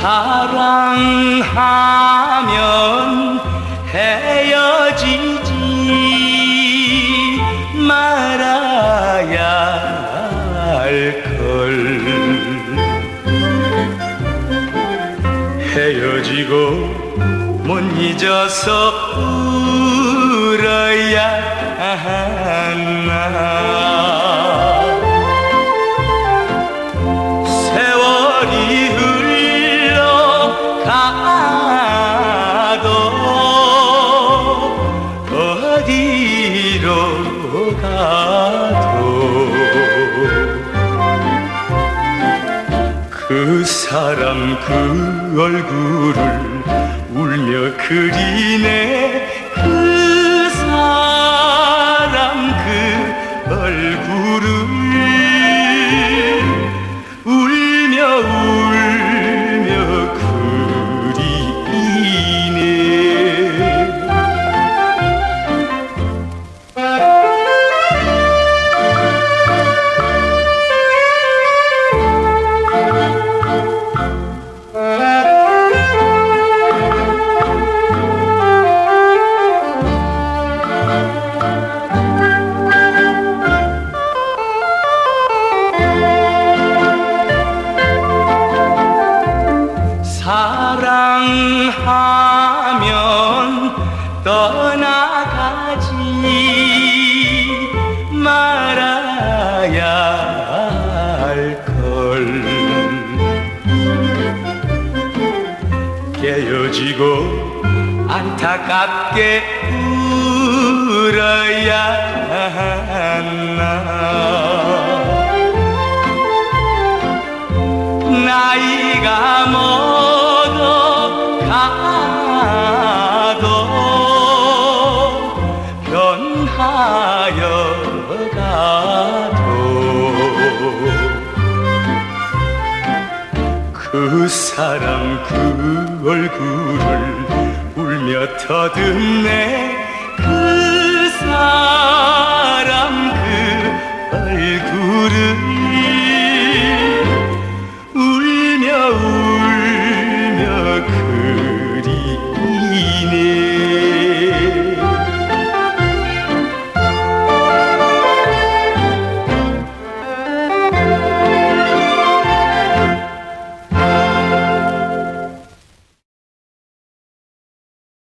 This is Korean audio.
사랑하면 헤어지지 말아야 할걸. 헤어지고 못 잊어서 울어야 하나. 어디로 가도 그 사람 그 얼굴을 울며 그리네 사랑하면 떠나가지 말아야 할걸. 깨어지고 안타깝게 울어야 하나. 나이가 먹 하여 가도 그 사람 그 얼굴을 울며 터듬네 그 사람 그 얼굴을